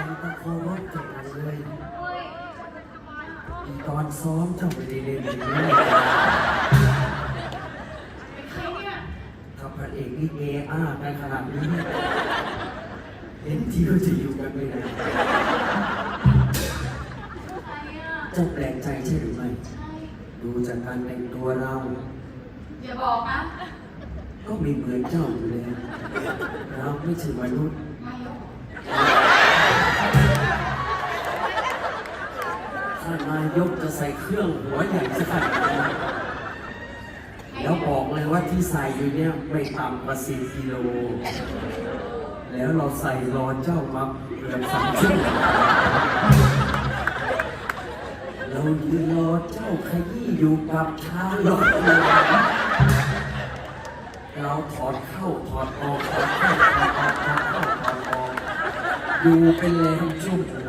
จันตะโครถจังเลยอีตอนซ้อมเจ้ไปเล่นเลยกับพระเอกนี่เออาในขนาดนี้ เห็นทีก็จะอยู่กันไม่ได้เจ้าแปลงใจใช่หรือไม่ ดูจากการแต่งตัวเรา อย่าบอกนะ ก็มีเหมือนเจ้าอยู่แล้วเราไม่ใช่มนุษย์ ยกจะใส่เครื่องหัวใหญ่สักขนาดนั้แล้วบอกเลยว่าที่ใส่อยู่เนี่ยไม่ต่ำกว่าสิบกิโล แล้วเราใส่รอเจ้ามาเกือบสามชั่วโมงเรายืนรอเจ้าขยี้อยู่กับชาลอเรือเราถอดเข้าถอดออกถอดเข้าถอดออกถอดเข้าถอดออกอยู่เป็นแรงชั่มง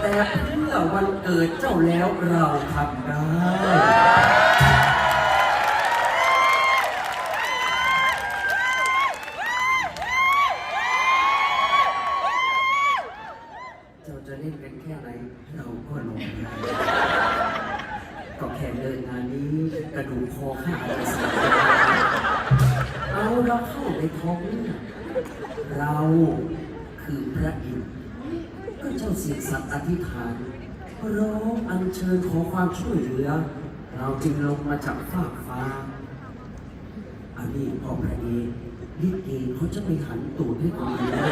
แต่ อวันเกิดเจ้าแล้วเราทำได้เจ้าจะเล่นกันแค่ไหนเราก็ลงได้ก็แค่เดินงานนี้กระดูกคอข้าดจะเสียเอาเราเข้าในท้องนี่เราคือพระอินทร์ก็เจ้าเสียงสัตว์อธิษฐาน ร้องอัญเชิญขอความช่วยเหลือ เราจึงลงมาจากฟากฟ้า อันนี้พ่อพระเอกลิเกเขาจะไปหันตูดให้คนอื่นแล้ว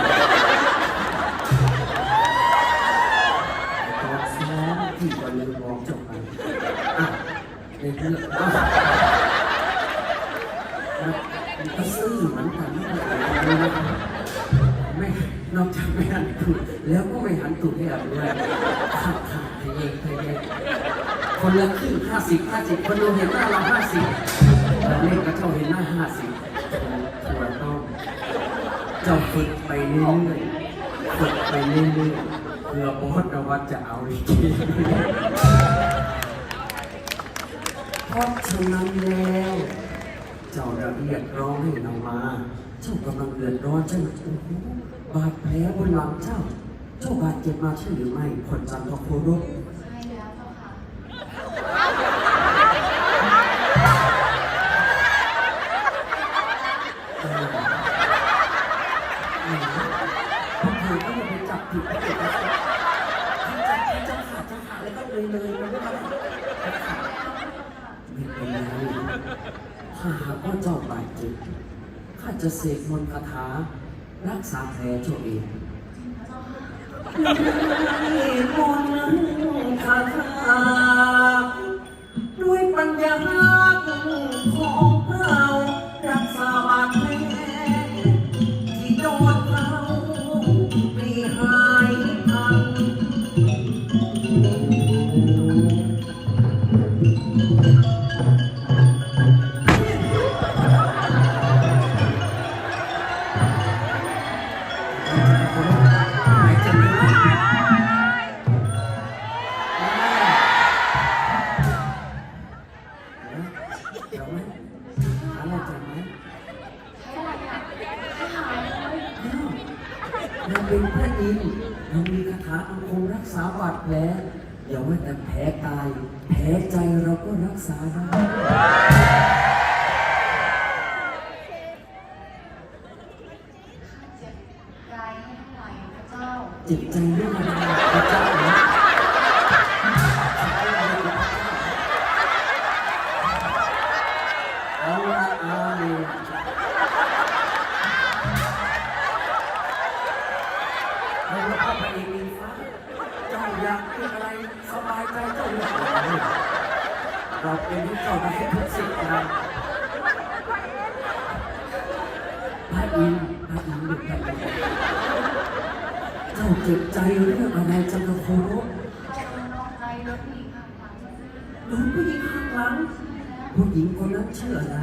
ตอนซ้อมที่ก็ลืมบอกเจ้าไปอะในเรื่อง แล้วก็ไม่หันตูดให้เราด้วยขาดขาดทะเยงทะเยงคนละครึ่งห้าสิบห้าสิบคนดูเห็นหน้าเราห้าสิบต่เล่นก็เจ้าเห็นหน้าห้าสิบถูกต้องเจ้าฝึกไปเรื่อยๆฝึกไปเรื่อยๆเพื่อบอสนวัดจะเอาอีกทีเพราะฉะนั้นแล้วเจ้าระเรียกร้องให้เรามา เจ้ากำลังเดือดร้อนใช่ไหม บาดแผลบนหลังเจ้า เจ้าบาดเจ็บมาใช่หรือไม่คนจันทร์โครบใช่แล้วเจ้าค่ะเออเอก็อย่าไปจับผิดพระเอกนะครับถ้าจับถ้าจะขาดจะขาดแล้วก็เลยเลยมันไม่ทำไม่เป็นไรถ้าหากว่าเจ้าบาดเจ็บข้าจะเสกมนต์คาถา รักษาแผลเจ้าเองจริงนะเจ้าค่ะมนต์คาถา เราเป็นพระอินทร์เรามีคาถาอาคมรักษาบาดแผลอย่าว่าแต่แผลกาย แผลใจเราก็รักษาได้เจ็บกายให้เท่าไหร่พระเจ้ อยากเป็นอะไรสบายใจเจ้าอยากอะไรเราเป็นที่เจ้าได้ทุกสิ่งนะพระอินทร์พระอินทร์หยุดพระอินทร์เจ้าเจ็บใจเรื่องอะไรจังกะโครบเจ้าน้องใจรถหลงผู้หญิงข้างหลังผู้หญิงคนนั้นชื่ออะไร